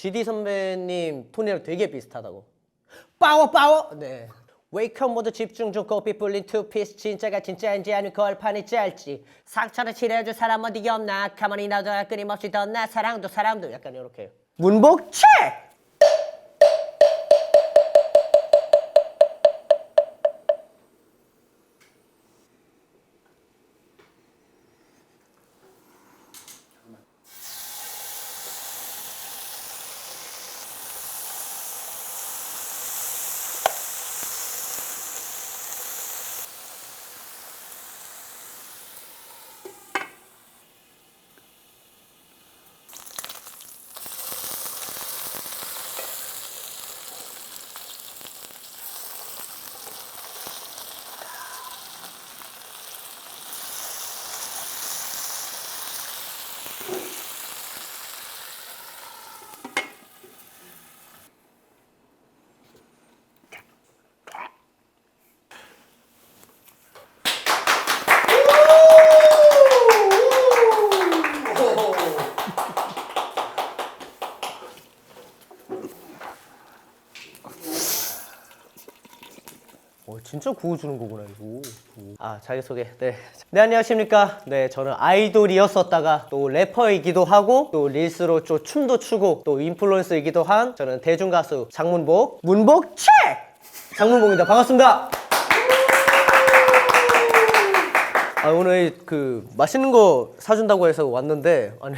GD 선배님 톤이랑 되게 비슷하다고. 빠워 빠워. 네. 웨이컴 모두 집중 좀 고삐 뿔린 투피스. 진짜가 진짜인지 아니면 걸판이 짤지. 상처를 치료해줄 사람 어디 없나. 가만히 놔둬야 끊임없이 덧나. 사랑도 사랑도. 약간 이렇게. 문복 체 어, 진짜 구워주는 거구나 이거. 아 자기 소개. 네. 네 안녕하십니까. 네 저는 아이돌이었었다가 또 래퍼이기도 하고 또 릴스로 좀 춤도 추고 또 인플루언서이기도 한 저는 대중 가수 장문복 문복 책 장문복입니다. 반갑습니다. 아 오늘 그 맛있는 거 사준다고 해서 왔는데 아니.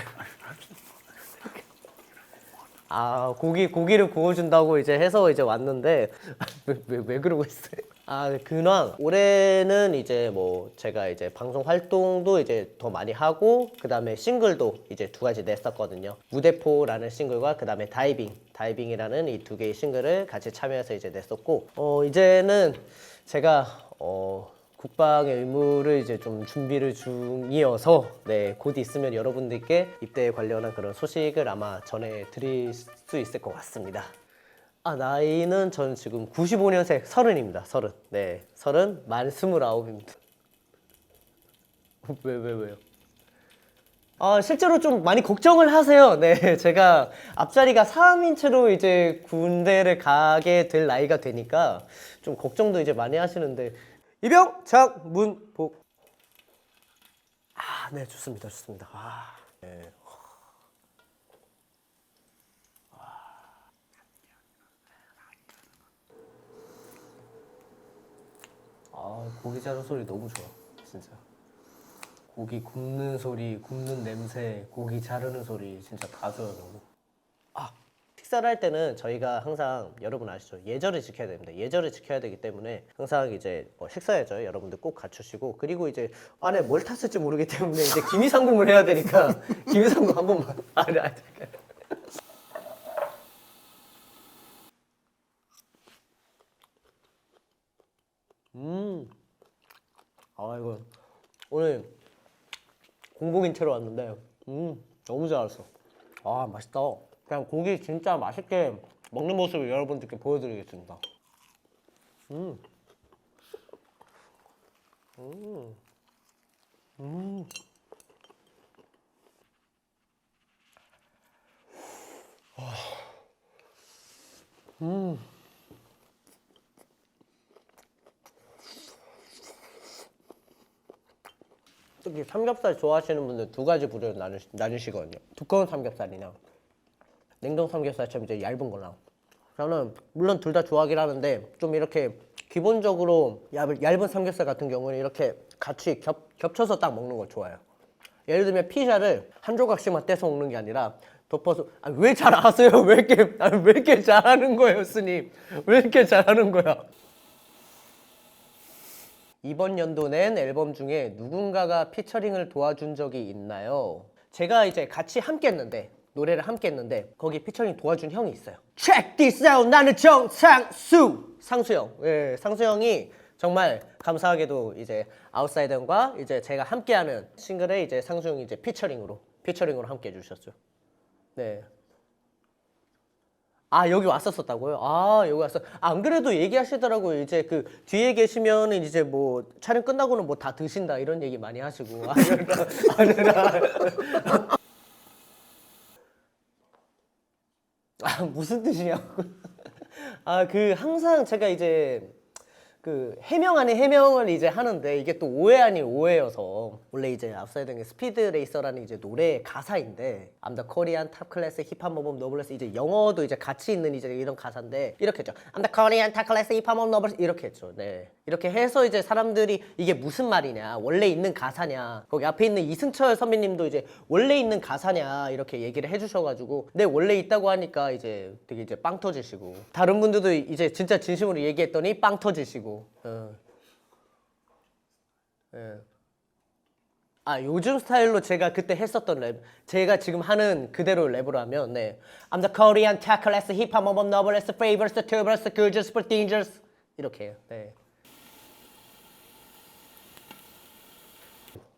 아 고기 고기를 구워준다고 이제 해서 이제 왔는데 왜 왜 왜 그러고 있어요? 아 근황 올해는 이제 뭐 제가 이제 방송 활동도 이제 더 많이 하고 그 다음에 싱글도 이제 두 가지 냈었거든요. 무대포라는 싱글과 그 다음에 다이빙 다이빙이라는 이 두 개의 싱글을 같이 참여해서 이제 냈었고 어 이제는 제가 어 국방의 의무를 이제 좀 준비를 중이어서 네, 곧 있으면 여러분들께 입대에 관련한 그런 소식을 아마 전해 드릴 수 있을 것 같습니다. 아 나이는 저는 지금 95년생 서른입니다. 서른. 네, 서른 만 스물아홉입니다. 왜 왜 왜요? 아 실제로 좀 많이 걱정을 하세요. 네, 제가 앞자리가 3인 채로 이제 군대를 가게 될 나이가 되니까 좀 걱정도 이제 많이 하시는데 이병 장 문복. 아, 네 좋습니다, 좋습니다. 아, 네. 아, 고기 자르는 소리 너무 좋아, 진짜. 고기 굽는 소리, 굽는 냄새, 고기 자르는 소리 진짜 다 좋아요, 너무. 아, 식사를 할 때는 저희가 항상 여러분 아시죠? 예절을 지켜야 됩니다. 예절을 지켜야 되기 때문에 항상 이제 뭐 식사 예절 여러분들 꼭 갖추시고 그리고 이제 안에 뭘 탔을지 모르기 때문에 이제 기미상궁을 해야 되니까 기미상궁 한 번만. 아니, 아니, 잠깐. 음. 아, 이거 오늘 공복인 채로 왔는데 음 너무 잘했어 아 맛있다 그냥 고기 진짜 맛있게 먹는 모습을 여러분들께 보여드리겠습니다 음. 음. 음. 와. 음. 특히 삼겹살 좋아하시는 분들 두 가지 부류로 나누, 나누시거든요. 두꺼운 삼겹살이나 냉동 삼겹살처럼 이제 얇은 거랑. 저는 물론 둘 다 좋아하긴 하는데 좀 이렇게 기본적으로 얇은 삼겹살 같은 경우는 이렇게 같이 겹, 겹쳐서 딱 먹는 걸 좋아해요. 예를 들면 피자를 한 조각씩만 떼서 먹는 게 아니라 덮어서 아, 왜 잘 아세요? 왜 이렇게 아, 왜 이렇게 잘하는 거예요, 스님? 왜 이렇게 잘하는 거야? 이번 연도 낸 앨범 중에 누군가가 피처링을 도와준 적이 있나요? 제가 이제 같이 함께 했는데 노래를 함께 했는데 거기 피처링 도와준 형이 있어요. Check this out. 나는 정상수. 상수 형. 예, 상수 형이 정말 감사하게도 이제 아웃사이더과 이제 제가 함께하는 싱글에 이제 상수 형이 이제 피처링으로 피처링으로 함께 해주셨죠. 네. 아 여기 왔었었다고요? 아 여기 왔어. 안 그래도 얘기하시더라고요. 이제 그 뒤에 계시면은 이제 뭐 촬영 끝나고는 뭐 다 드신다 이런 얘기 많이 하시고. 아니라 아니라. 아 무슨 뜻이냐고. 아 그 항상 제가 이제 그 해명 아닌 해명을 이제 하는데 이게 또 오해 아닌 오해여서 원래 이제 앞서 했던 게 스피드 레이서라는 이제 노래 가사인데 I'm the Korean top class 힙합 모범 노블레스 이제 영어도 이제 같이 있는 이제 이런 가사인데 이렇게 했죠. I'm the Korean top class 힙합 모범 노블레스 이렇게 했죠. 네. 이렇게 해서 이제 사람들이 이게 무슨 말이냐 원래 있는 가사냐 거기 앞에 있는 이승철 선배님도 이제 원래 있는 가사냐 이렇게 얘기를 해주셔가지고 네 원래 있다고 하니까 이제 되게 이제 빵 터지시고 다른 분들도 이제 진짜 진심으로 얘기했더니 빵 터지시고 어. 예. 아 요즘 스타일로 제가 그때 했었던 랩 제가 지금 하는 그대로 랩으로 하면 네 I'm the Korean top class hip hop mob novelist favors the turbulence the gorgeous but dangerous 이렇게 해요 네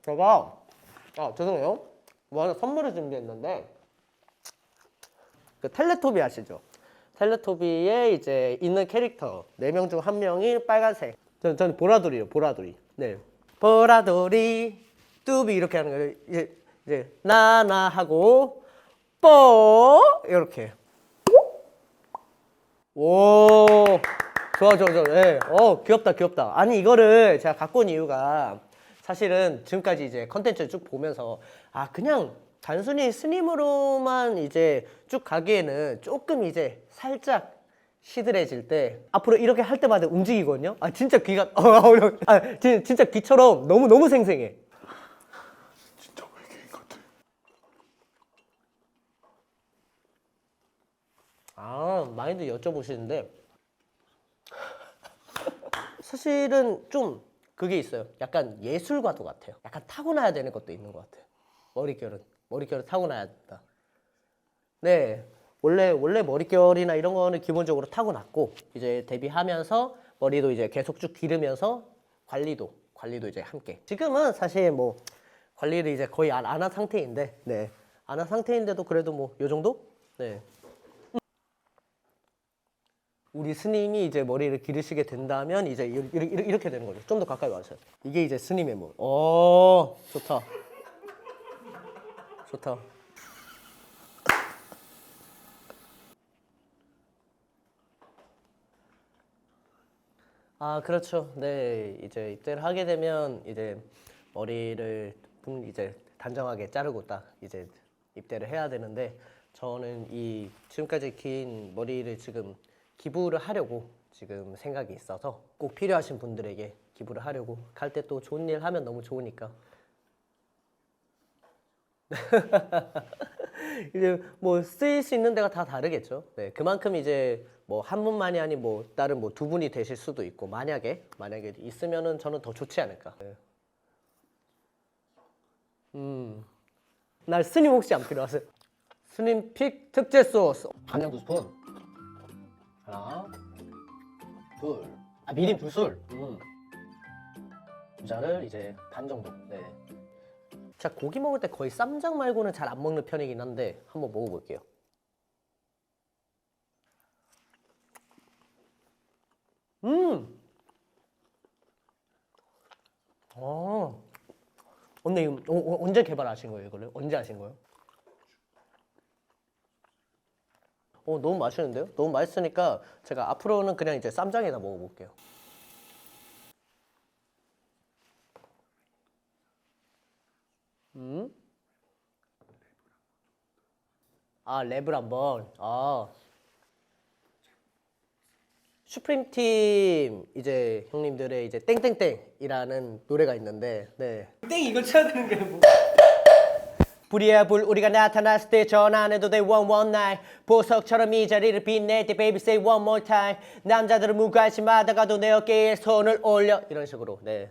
제가 아 죄송해요 뭐 하나 선물을 준비했는데 그 텔레토비 아시죠? 텔레토비에 이제 있는 캐릭터 네 명 중 한 명이 빨간색. 저는, 저는 보라돌이요, 보라돌이. 네, 보라돌이 뚜비 이렇게 하는 거예요. 이제 이제 나나 하고 뽀 이렇게. 오, 좋아, 좋아, 좋아. 예, 어, 귀엽다, 귀엽다. 아니 이거를 제가 갖고 온 이유가 사실은 지금까지 이제 컨텐츠 쭉 보면서 아 그냥 단순히 스님으로만 이제 쭉 가기에는 조금 이제 살짝 시들해질 때 앞으로 이렇게 할 때마다 움직이거든요. 아 진짜 귀가 어, 어, 아 진- 진짜 귀처럼 너무 너무 생생해. 진짜 외계인 같아. 아 많이들 여쭤보시는데 사실은 좀 그게 있어요. 약간 예술가도 같아요. 약간 타고나야 되는 것도 있는 것 같아요. 머릿결은 머릿결은 타고나야 된다. 네, 원래 원래 머릿결이나 이런 거는 기본적으로 타고났고 이제 데뷔하면서 머리도 이제 계속 쭉 기르면서 관리도 관리도 이제 함께. 지금은 사실 뭐 관리를 이제 거의 안 한 상태인데, 네, 안 한 상태인데도 그래도 뭐 요 정도? 네. 우리 스님이 이제 머리를 기르시게 된다면 이제 이렇게, 되는 거죠. 좀 더 가까이 와주세요. 이게 이제 스님의 몸. 오, 좋다. 좋다. 아, 그렇죠. 네, 이제 입대를 하게 되면 이제 머리를 분- 이제 단정하게 자르고 딱 이제 입대를 해야 되는데 저는 이 지금까지 긴 머리를 지금 기부를 하려고 지금 생각이 있어서 꼭 필요하신 분들에게 기부를 하려고 갈 때 또 좋은 일 하면 너무 좋으니까 이제 뭐 쓰일 수 있는 데가 다 다르겠죠. 네, 그만큼 이제 뭐 한 분만이 아니 뭐 다른 뭐 두 분이 되실 수도 있고 만약에 만약에 있으면은 저는 더 좋지 않을까. 네. 음, 날 스님 혹시 안 필요하세요? 스님 픽 특제 소스 간장 두 스푼. 하나, 둘, 아 미림 두 술. 음. 두자를 이제 반 정도. 네. 제가 고기 먹을 때 거의 쌈장 말고는 잘 안 먹는 편이긴 한데 한번 먹어볼게요. 음. 어. 언니 이거 어, 어, 언제 개발하신 거예요 이거를? 언제 하신 거예요? 어 너무 맛있는데요? 너무 맛있으니까 제가 앞으로는 그냥 이제 쌈장에다 먹어볼게요. 음? 아 랩을 한번. 아 슈프림 팀 이제 형님들의 이제 땡땡땡이라는 노래가 있는데 네. 땡 이걸 쳐야 되는 게 뭐? 불이야 불 우리가 나타났을 때 전화 안 해도 돼 one one night 보석처럼 이 자리를 빛낼 때 baby say one more time 남자들은 무관심하다가도 내 어깨에 손을 올려 이런 식으로 네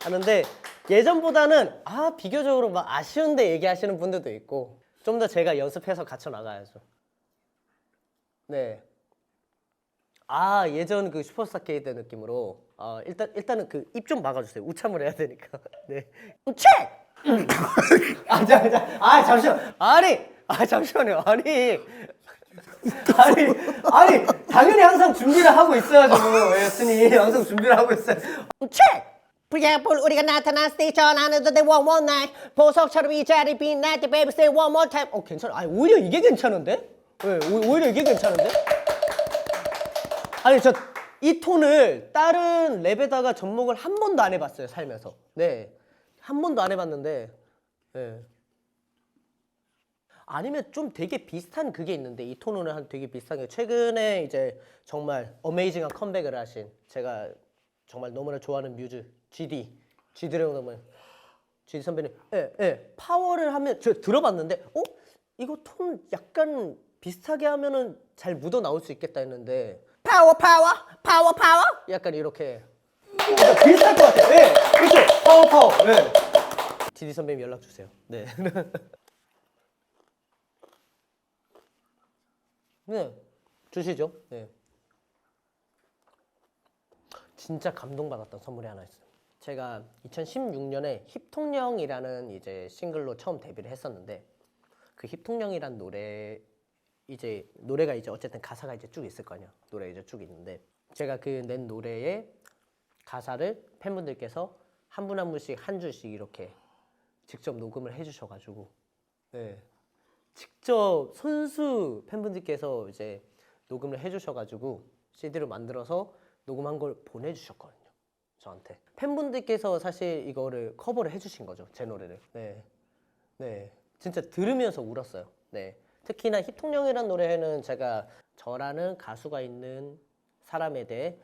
하는데 예전보다는 아 비교적으로 막 아쉬운데 얘기하시는 분들도 있고 좀 더 제가 연습해서 갖춰 나가야죠. 네. 아 예전 그 슈퍼스타 K 때 느낌으로. 아 일단 일단은 그 입 좀 막아주세요. 우참을 해야 되니까. 네. 우체! 아 잠깐 아 잠시만. 아니 아 잠시만요. 아니. 아니 아니 당연히 항상 준비를 하고 있어야죠 예 스님. 항상 준비를 하고 있어요 우체 프리애플 우리가 나타난 스테이션 안에도 내 one one 보석처럼 이 자리 빛날 때 baby say one 어 괜찮아 아니 오히려 이게 괜찮은데? 네, 오- 오히려 이게 괜찮은데? 아니 저 이 톤을 다른 랩에다가 접목을 한 번도 안 해봤어요 살면서 네한 번도 안 해봤는데 네. 아니면 좀 되게 비슷한 그게 있는데 이 톤은 한 되게 비슷한 게 최근에 이제 정말 어메이징한 컴백을 하신 제가 정말 너무나 좋아하는 뮤즈 GD GD라고 너무 GD 선배님 예, 예. 파워를 하면 저 들어봤는데 어? 이거 톤 약간 비슷하게 하면은 잘 묻어 나올 수 있겠다 했는데 파워 파워 파워 파워 약간 이렇게 약간 비슷할 것 같아요. 네, 그렇죠. 파워 파워. 네. GD 선배님 연락 주세요. 네. 네, 주시죠. 네. 진짜 감동받았던 선물이 하나 있어요. 제가 2016년에 힙통령이라는 이제 싱글로 처음 데뷔를 했었는데 그 힙통령이란 노래 이제 노래가 이제 어쨌든 가사가 이제 쭉 있을 거 아니야. 노래 이제 쭉 있는데 제가 그 낸 노래의 가사를 팬분들께서 한 분 한 분씩 한 줄씩 이렇게 직접 녹음을 해주셔가지고 네. 직접 손수 팬분들께서 이제 녹음을 해주셔가지고 CD로 만들어서 녹음한 걸 보내주셨거든요. 저한테 팬분들께서 사실 이거를 커버를 해주신 거죠 제 노래를. 네, 네, 진짜 들으면서 울었어요. 네, 특히나 힙통령이라는 노래는 제가 저라는 가수가 있는 사람에 대해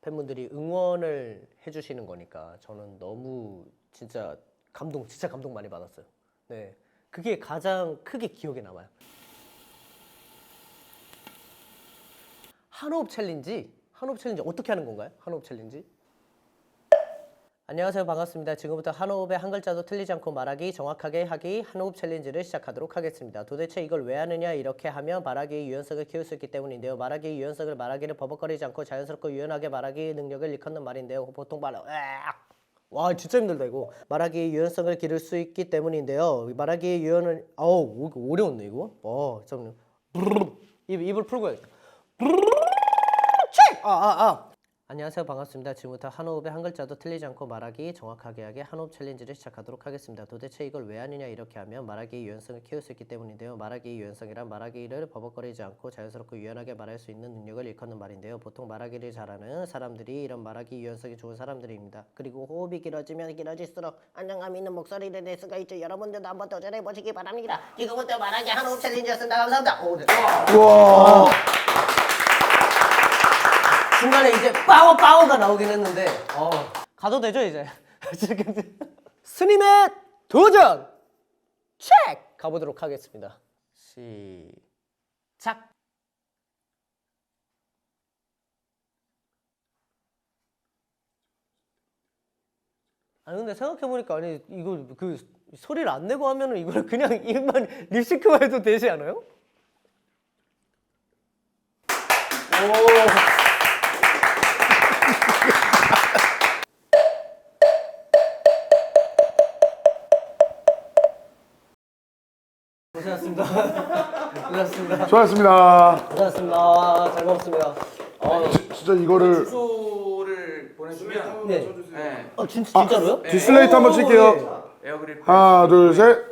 팬분들이 응원을 해주시는 거니까 저는 너무 진짜 감동, 진짜 감동 많이 받았어요. 네, 그게 가장 크게 기억에 남아요. 한호흡 챌린지? 한호흡 챌린지 어떻게 하는 건가요? 한호흡 챌린지? 안녕하세요 반갑습니다. 지금부터 한 호흡의 한 글자도 틀리지 않고 말하기 정확하게 하기 한 호흡 챌린지를 시작하도록 하겠습니다. 도대체 이걸 왜 하느냐 이렇게 하면 말하기의 유연성을 키울 수 있기 때문인데요. 말하기의 유연성을 말하기를 버벅거리지 않고 자연스럽고 유연하게 말하기 능력을 일컫는 말인데요. 보통 말 으악! 와 진짜 힘들다 이거 말하기의 유연성을 기를 수 있기 때문인데요. 말하기의 유연은 어우 어려웠네 이거. 어 잠깐 입 입을 풀고 해야겠다. 책! 아, 아, 아. 안녕하세요. 반갑습니다. 지금부터 한호흡의 한 글자도 틀리지 않고 말하기 정확하게 하게 한호흡 챌린지를 시작하도록 하겠습니다. 도대체 이걸 왜 하느냐 이렇게 하면 말하기의 유연성을 키울 수 있기 때문인데요. 말하기의 유연성이란 말하기를 버벅거리지 않고 자연스럽고 유연하게 말할 수 있는 능력을 일컫는 말인데요. 보통 말하기를 잘하는 사람들이 이런 말하기 유연성이 좋은 사람들입니다. 그리고 호흡이 길어지면 길어질수록 안정감 있는 목소리를 낼 수가 있죠. 여러분들도 한번 도전해 보시기 바랍니다. 지금부터 말하기 한호흡 챌린지였습니다. 감사합니다. 오, 네. 와. 중간에 이제 빠워 빠워가 나오긴 했는데. 어 가도 되죠 이제? 지금 스님의 도전! 체크! 가보도록 하겠습니다. 시작! 아니 근데 생각해보니까 아니 이거 그 소리를 안 내고 하면은 이걸 그냥 입만 립싱크만 해도 되지 않아요? 고 수고하셨습니다. 고생하셨습니다. 잘 먹었습니다. 어, 지- 진짜 이거를 주소를 보내주면 네. 네. 어 진, 진짜로요? 디스레이트 한번 칠게요. 네. 하나, 둘, 셋.